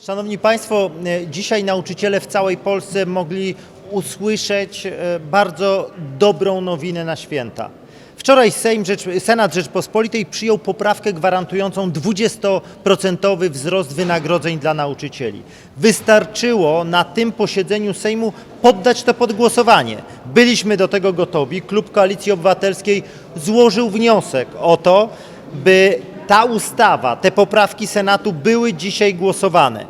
Szanowni Państwo, e, dzisiaj nauczyciele w całej Polsce mogli usłyszeć e, bardzo dobrą nowinę na święta. Wczoraj Sejm Rzecz, Senat Rzeczpospolitej przyjął poprawkę gwarantującą 20% wzrost wynagrodzeń dla nauczycieli. Wystarczyło na tym posiedzeniu Sejmu poddać to pod głosowanie. Byliśmy do tego gotowi. Klub Koalicji Obywatelskiej złożył wniosek o to, by ta ustawa, te poprawki Senatu były dzisiaj głosowane.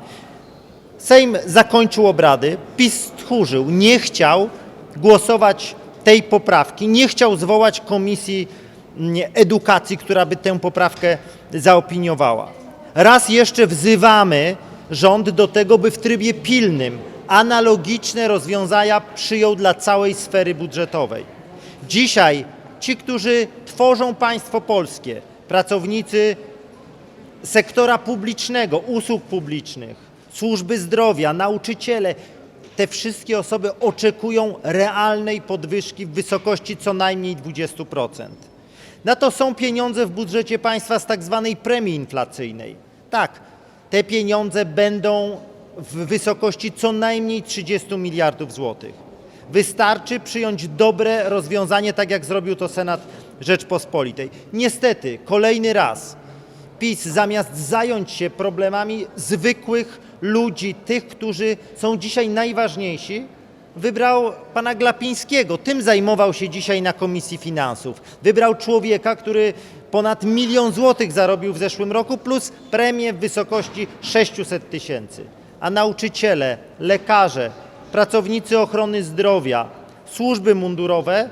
Sejm zakończył obrady, PiS tchórzył, nie chciał głosować tej poprawki, nie chciał zwołać komisji mm, edukacji, która by tę poprawkę zaopiniowała. Raz jeszcze wzywamy rząd do tego, by w trybie pilnym analogiczne rozwiązania przyjął dla całej sfery budżetowej. Dzisiaj ci, którzy tworzą państwo polskie, pracownicy sektora publicznego, usług publicznych, służby zdrowia, nauczyciele, te wszystkie osoby oczekują realnej podwyżki w wysokości co najmniej 20%. Na to są pieniądze w budżecie państwa z tak zwanej premii inflacyjnej. Tak, te pieniądze będą w wysokości co najmniej 30 miliardów złotych. Wystarczy przyjąć dobre rozwiązanie, tak jak zrobił to Senat Rzeczpospolitej. Niestety, kolejny raz PiS zamiast zająć się problemami zwykłych ludzi, tych, którzy są dzisiaj najważniejsi, wybrał pana Glapińskiego. Tym zajmował się dzisiaj na Komisji Finansów. Wybrał człowieka, który ponad milion złotych zarobił w zeszłym roku, plus premię w wysokości 600 tysięcy. A nauczyciele, lekarze, pracownicy ochrony zdrowia, służby mundurowe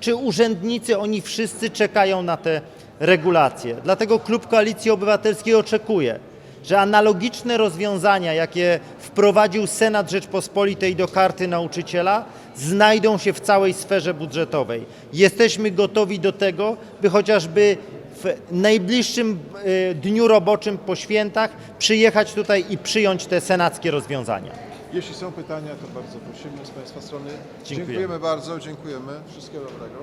czy urzędnicy, oni wszyscy czekają na te regulacje. Dlatego Klub Koalicji Obywatelskiej oczekuje, że analogiczne rozwiązania, jakie wprowadził Senat Rzeczpospolitej do karty nauczyciela, znajdą się w całej sferze budżetowej. Jesteśmy gotowi do tego, by chociażby w najbliższym e, dniu roboczym po świętach przyjechać tutaj i przyjąć te senackie rozwiązania. Jeśli są pytania, to bardzo prosimy z Państwa strony. Dziękujemy. Dziękujemy bardzo, dziękujemy. Wszystkiego dobrego.